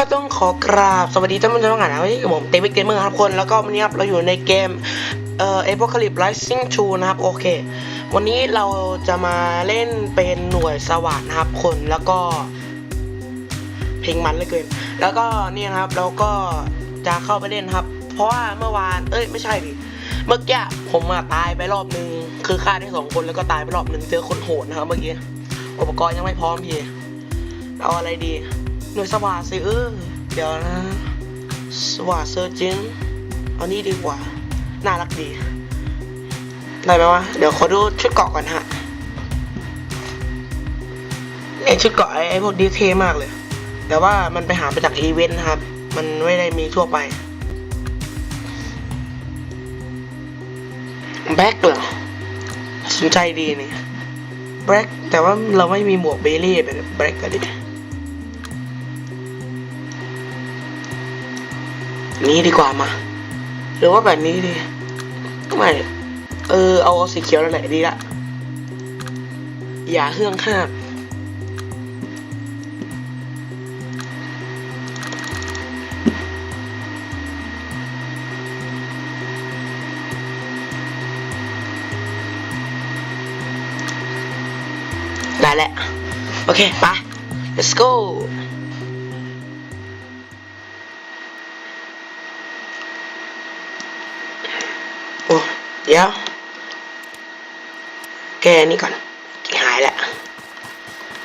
ก็ต้องขอกราบสวัสดีท่านผู้ชมทุกท่านนะวันนี้ผมเตวิกเกมเมอร์ครับคน แล้วก็วันนี้ครับเราอยู่ในเกมเอ่อ Apocalypse Rising 2นะครับ โอเค วันนี้เราจะมาเล่นเป็นหน่วยสวัสดนะครับคนแล้วก็ เพลงมันเลยเกิน แล้วก็นี่นะครับเราก็จะเข้าไปเล่นครับ เพราะว่าเมื่อวานเอ้ยไม่ใช่ดิเมื่อกี้ผมอะตายไปรอบนึงคือฆ่าได้สองคนแล้วก็ตายไปรอบนึงเจอคนโหดนะครับเมื่อกี้อุปกรณ์ยังไม่พร้อมพี่เอาอะไรดี หน่วยสวัสดสิเออเดี๋ยวนะ สวัสดเซอร์จินเอานี่ดีกว่า น่ารักดีได้ไหมวะ เดี๋ยวขอดูชุดเกาะก่อนฮะเนี่ยชุดเกาะไอ้พวกดีเทมากเลย แต่ว่ามันไปหาไปจากอีเวนต์ครับ มันไม่ได้มีทั่วไป แบ็คเหรอสนใจดีนี่แบ็คแต่ว่าเราไม่มีหมวกเบลลี่เป็นแบ็คกันดิ นี้ดีกว่ามา หรือว่าแบบนี้ดีไม่ เออ เอาสีเขียวนั่นแหละดีละ อย่าเฮื่องห้าได้แล้ว โอเค ไป let's go เดี๋ยว แกนี่ก่อนหายแล้ว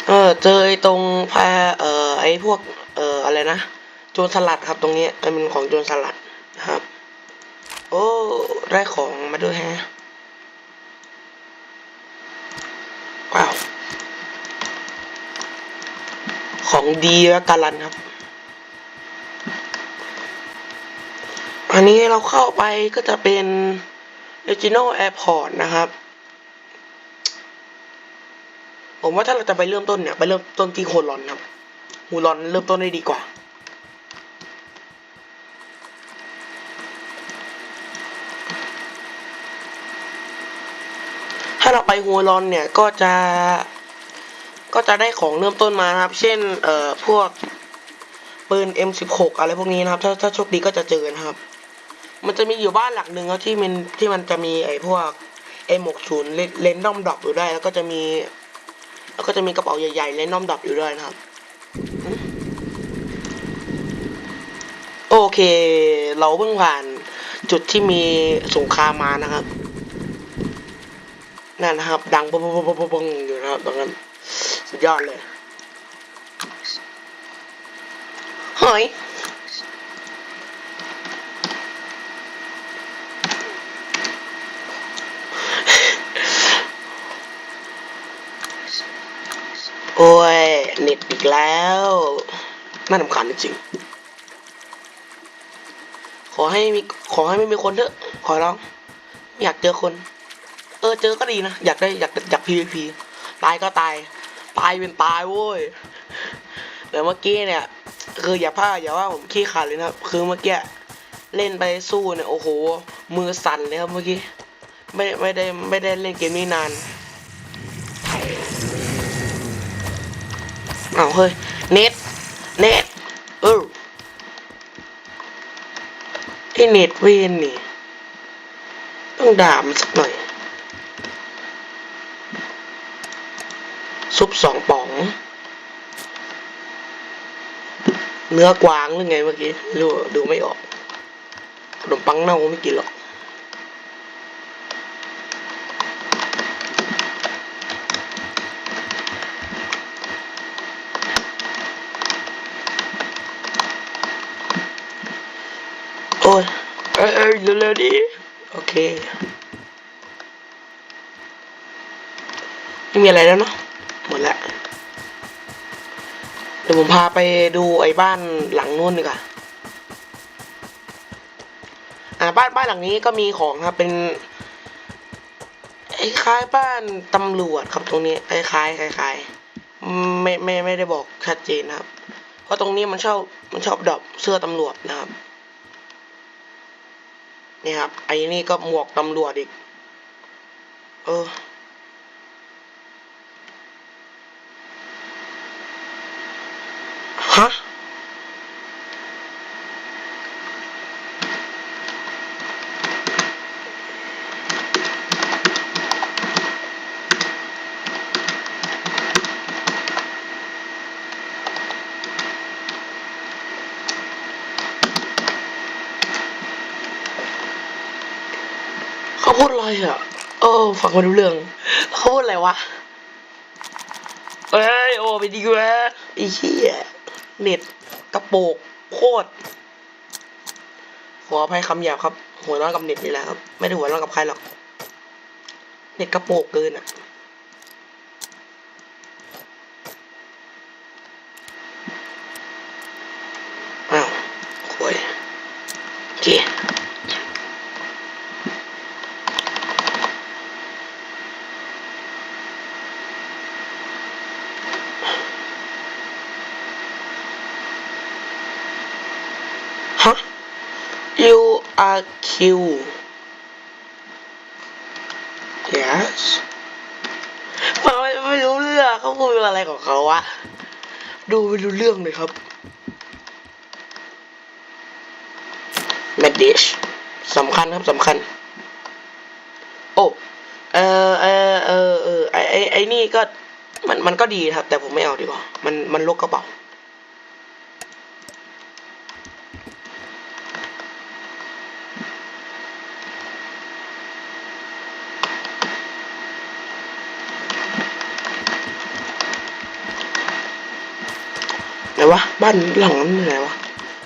เออ เจอตรงแพเอ่อไอ้พวก เอ่ออะไรนะโจรสลัดครับตรงนี้เป็นของโจรสลัดนะครับ โอ้ ได้ของมาด้วยแฮะว้าว ของดีและการันครับ อันนี้เราเข้าไปก็จะเป็น Regional Airport นะครับ ผมว่าถ้าเราจะไปเริ่มต้นเนี่ย ไปเริ่มต้นที่โฮลอนครับโฮลอนเริ่มต้นได้ดีกว่าถ้าเราไปโฮลอนเนี่ย ก็จะ ก็จะได้ของเริ่มต้นมาครับ เช่น เอ่อ พวกปืน M16 อะไรพวกนี้นะครับ ถ้าถ้าโชคดีก็จะเจอนะครับ มันจะมีอยู่บ้านหลักหนึ่งครับที่มันที่มันจะมีไอ้พวก M60 เลนเลนดอมดรอปอยู่ได้ แล้วก็จะมี แล้วก็จะมีกระเป๋าใหญ่ๆเลนดอมดรอปอยู่ด้วยนะครับโอเค เราเพิ่งผ่านจุดที่มีสงครามมานะครับ นั่นนะครับ ดังปุ๊บปุ๊บปุ๊บปุ๊บอยู่นะครับตรงนั้นสุดยอดเลยเฮ้ย โอ้ยเน็ตอีกแล้วน่าสำคัญจริงขอให้มีขอให้ไม่มีคนเถอะ ขอร้องไม่อยากเจอคน เออเจอก็ดีนะ อยากได้อยากอยาก PVP ตายก็ตาย ตายเป็นตายโว้ยแต่เมื่อกี้เนี่ย คืออย่าพลาดอย่าว่าผมขี้ขาดเลยนะคือเมื่อกี้เล่นไปสู้เนี่ยโอ้โห มือสั่นเลยครับเมื่อกี้ไม่ไม่ได้ไม่ได้เล่นเกมนี้นาน เอาเฮ้ย เน็ต เน็ต เออไอเน็ตเวนนี่ ต้องด่ามันสักหน่อย ซุปสองป๋อง เนื้อกวางหรือไงเมื่อกี้รู้ดูไม่ออกขนมปังเน่าไม่กินหรอก โอ้ย เอ้ยเอ้ยเร็วๆดิโอเคไม่มีอะไรแล้วเนาะหมดล้วเดี๋ยวผมพาไปดูไอ้บ้านหลังนู้นดีกว่าอ่าบ้านบ้านหลังนี้ก็มีของครับเป็นไอ้คล้ายบ้านตำรวจครับตรงนี้คล้ายคล้ายคล้ายไม่ไม่ไม่ได้บอกชัดเจนนะครับเพราะตรงนี้มันชอบมันชอบดรอปเสื้อตำรวจนะครับ นี่ครับไอ้นี่ก็หมวกตำรวจอีก เออ ฮะ พูดอะไรอะเออฟังไม่รู้เรื่องเขาพูดอะไรวะเอ้ยโอ้ไปดีกว่าไอ้เหี้ยเน็ตกระโปกโคตรขออภัยคำหยาบครับ หัวร้อนกับเน็ตนี่แหละครับ ไม่ได้หัวร้อนกับใครหรอก เน็ตกระโปกเกินอะ อ้าวโวยโอเค ฮะ you are cute yes ฟังไม่ไม่รู้เรื่องเขาพูดอะไรของเขาวะ ดูไม่รู้เรื่องเลยครับแมดดิชสำคัญครับสำคัญ โอ้เออเออเออเออไอไอไอนี่ก็มันมันก็ดีครับ แต่ผมไม่เอาดีกว่า มันมันลกกระเป๋า ไหนวะ บ้านหลังนั้นไหนวะ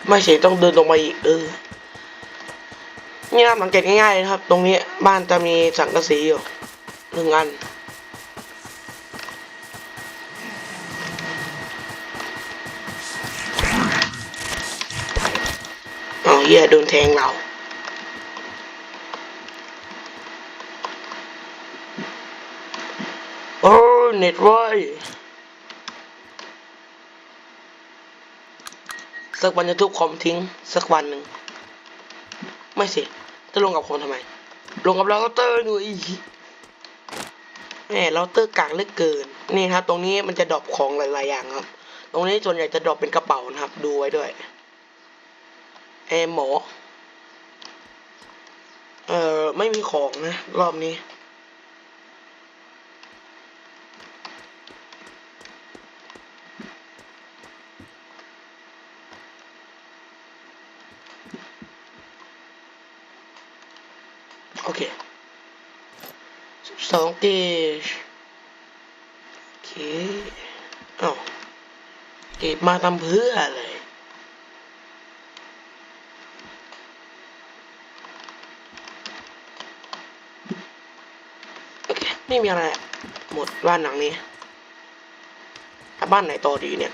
ไม่ใช่ต้องเดินตรงไปอีกเออนี่นะครับสังเกตง่ายๆนะครับ ตรงนี้บ้านจะมีสังกะสีอยู่หนึ่งอันอ๋อเหี้ยโดนแทงเราโอ้เน็ตเว้ สักวันจะทุบคอมทิ้ง สักวันหนึ่ง ไม่สิ จะลงกับคนทำไม ลงกับเราเตอร์หนูอีแหมเราเตอร์กลางเลือกเกิน นี่ครับ ตรงนี้มันจะดรอปของหลายๆอย่างครับ ตรงนี้ส่วนใหญ่จะดรอปเป็นกระเป๋านะครับ ดูไว้ด้วยเออหมอ เอ่อ ไม่มีของนะ รอบนี้ โอเคสองเกจโอเคอ้าวเก็บมาทำเพื่ออะไร โอเค ไม่มีอะไร หมดบ้านหลังนี้ บ้านไหนต่อดีเนี่ย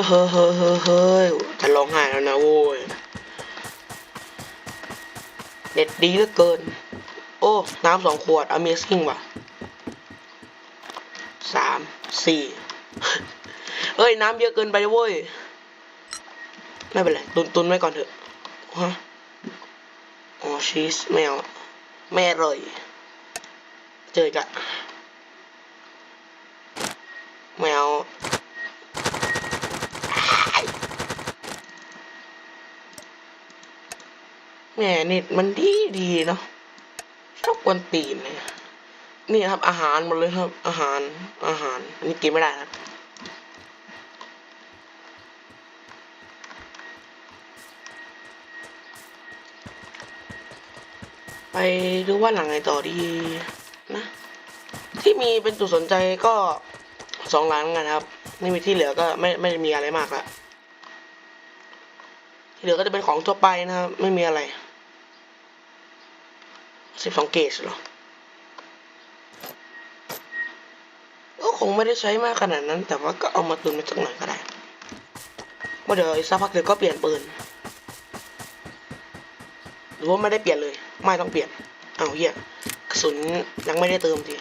อเฮ้ยเฮ้ยเฮ้ยเฮ้ยจะร้องไห้แล้วนะโว้ยเน็ตดีเหลือเกิน โอ้ น้ำสองขวด Amazing ว่ะสามสี่เฮ้ย น้ำเยอะเกินไปเว้ย ไม่เป็นไร ตุนตุนไว้ก่อนเถอะฮะอ๋อชีสไม่เอาไม่อร่อย เจอกอะไม่เอา แหมเน็ตมันดีดีเนาะชอบกวนตีนเนี่ยนี่ครับอาหารหมดเลยครับ อาหารอาหารอันนี้กินไม่ได้ครับไปดูว่าหลังไหนต่อดีนะ ที่มีเป็นจุดสนใจก็สองหลังกันครับนี่มีที่เหลือก็ไม่ไม่มีอะไรมากละที่เหลือก็จะเป็นของทั่วไปนะครับ ไม่มีอะไร สิบสองเกจเหรอก็คงไม่ได้ใช้มากขนาดนั้น แต่ว่าก็เอามาตุนไว้สักหน่อยก็ได้ว่าะเดี๋ยวอีกสักพักเดี๋ยวก็เปลี่ยนปืนหรือว่าไม่ได้เปลี่ยนเลย ไม่ต้องเปลี่ยนเอาเหี้ยกระสุนยังไม่ได้เติมที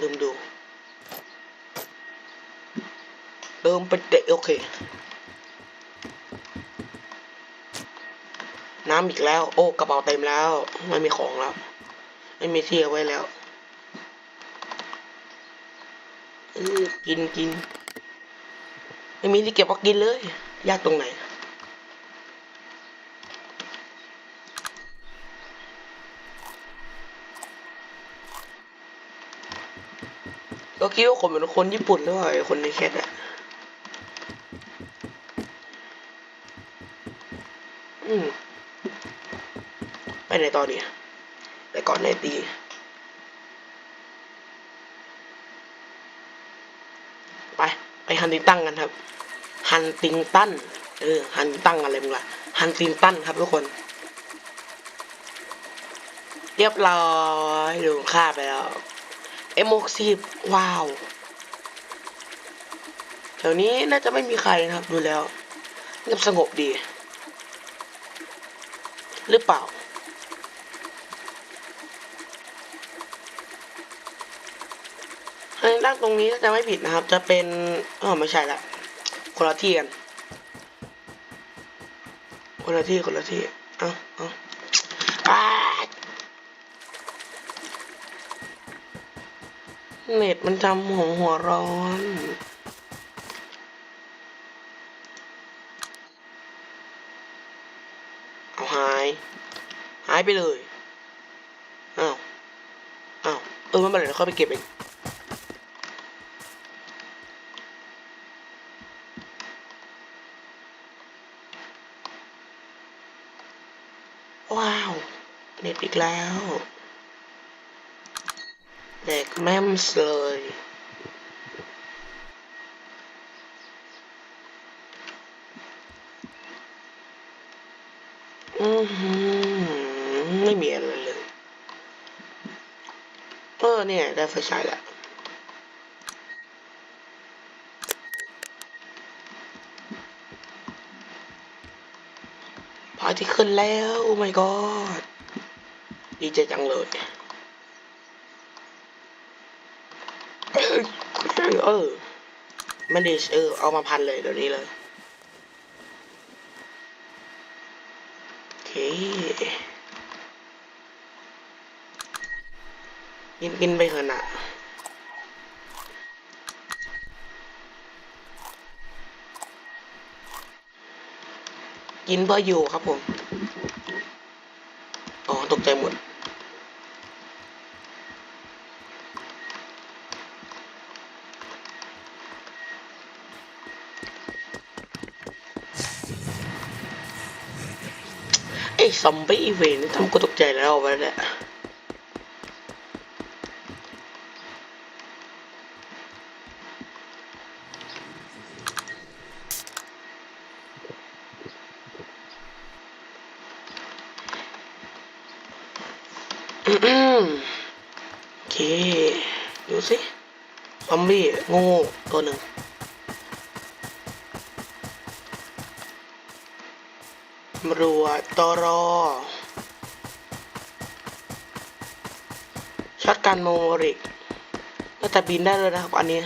ลืมดูเติมไปเด็โอเค น้ำอีกแล้ว โอ้กระเป๋าเต็มแล้ว ไม่มีของแล้ว ไม่มีที่เอาไว้แล้วกินกิน ไม่มีที่เก็บก็กินเลยยากตรงไหนก็คิดว่าผมเป็นคนญี่ปุ่นหรือเปล่าไอ้คนในแคทอะ ไหนตอนนี้ แต่ก่อนในตีไป ไปฮันติงตันกันครับ ฮันติงตัน เออ ฮันติงอะไรมึงล่ะ ฮันติงตันครับทุกคน เรียบร้อยดูค่าไปแล้ว เอ็มหกสิบว้าวแถวนี้น่าจะไม่มีใครนะครับ ดูแล้วเงียบสงบดี หรือเปล่า ทางด้านตรงนี้ถ้าจะไม่ผิดนะครับ จะเป็นเออไม่ใช่ละคนละที่กันคนละที่คนละที่เอ้าเอาเน็ตมันจำหัวหัวร้อนเอาหายหายไปเลยอ้าวอ้าวเออไมันเป็นไรเดี๋ยวค่อยไปเก็บเอง ว้าว เน็ตอีก แล้ว เด็กแม่มเลยอือหือไม่มีอะไรเลยเออเนี่ย ได้ไฟฉายแล้วพอาที่ขึ้นแล้ว โอ้ my god ดีใจจังเลยเออม่ได้เออเอามาพันเลยเดี๋ยวนี้เลยโอเคกินกินไปเถอะนะกินเพื่ออยู่ครับผม ใจหมดไอ้ซอมบี้เวนนี่ทำกูตกใจแล้วไปแล้ว โอเค ดูสิซอมบี้โง่ตัวหนึ่งตำรวจตรอช็อตกันโมริกน่าจะบินได้เลยนะครับ อันนี้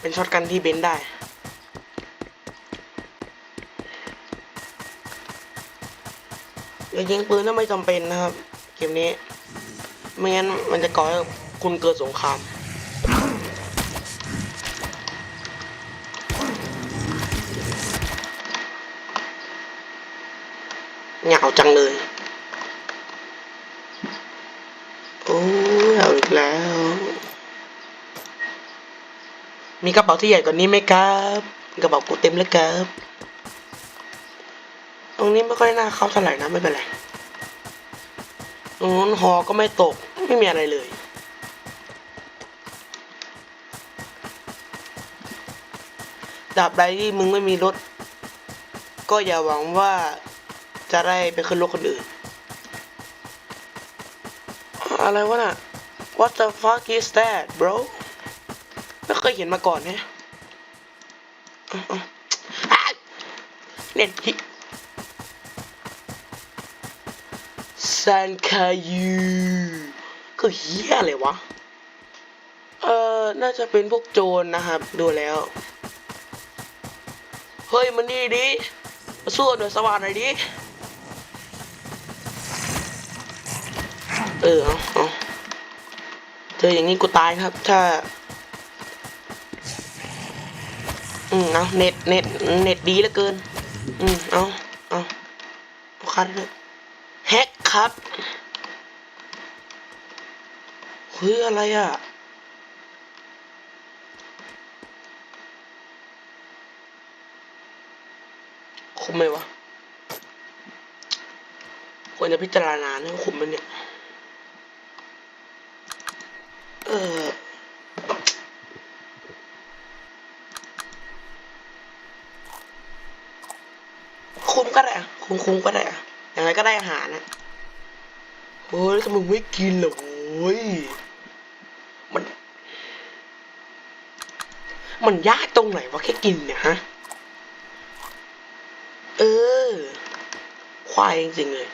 เป็นช็อตกันที่บินได้อย่ายิงปืนถ้าไม่จำเป็นนะครับ กมนี้ไม่งั้นมันจะก่อให้คุณเกิดสงครามเหงาจังเลย โอ้ยเอาอีกแล้ว มีกระเป๋าที่ใหญ่กว่านี้ไหมครับ กระเป๋ากูเต็มแล้วครับ ตรงนี้ไม่ค่อยน่าเข้าเท่าไหร่นะไม่เป็นไร ตรงนู้นหอก็ไม่ตก ไม่มีอะไรเลยดาบใดที่มึงไม่มีรถ ก็อย่าหวังว่าจะได้ไปขึ้นรถคนอื่น อะไรวะน่ะ What the fuck is that bro ไม่เคยเห็นมาก่อนเนี่ยเอาเอาอ่น็ตพิ ซนคายูก็เฮียอะไรวะ เอ่อ น่าจะเป็นพวกโจรนะครับ ดูแล้ว เฮ้ย มันนี่ดิมาสู้หน่วยสว่านหน่อยดิ เออเอาเอาเจออย่างนี้กูตายครับ ถ้า อืม เอาเน็ตเน็ตเน็ตดีเหลือเกิน อืม เอาเอาเอาคัดเลย แฮกครับเฮ้ยอะไรอะคุ้มไหมวะควรจะพิจารณาเรื่องคุมมันเนี่ย เออคุ้มก็ได้อะคุ้มคุ้มก็ได้ อะอย่างไรก็ได้อาหารนะเฮ้ยทำไมไม่กินเหรอโว้ยมัน มันยากตรงไหนวะแค่กินเนี่ยฮะ เออ ควายจริงๆเลย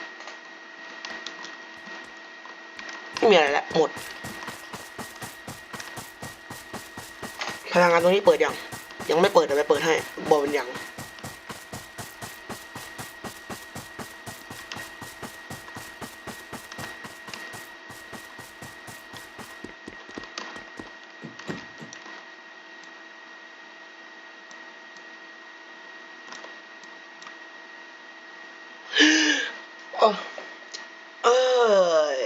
ไม่มีอะไรแล้วหมด พลังงานตรงนี้เปิดยัง ยังไม่เปิดเดี๋ยวไปเปิดให้ บอกเป็นยัง โอ้เออ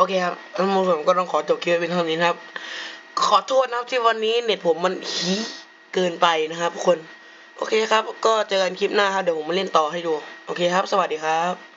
โอเคครับท่านผู้ชมก็ต้องขอจบคลิปเป็นเท่านี้นะครับ ขอโทษนะครับที่วันนี้เน็ตผมมันฮีเกินไปนะครับทุกคน โอเคครับ ก็เจอกันคลิปหน้าครับ เดี๋ยวผมมาเล่นต่อให้ดู โอเคครับ สวัสดีครับ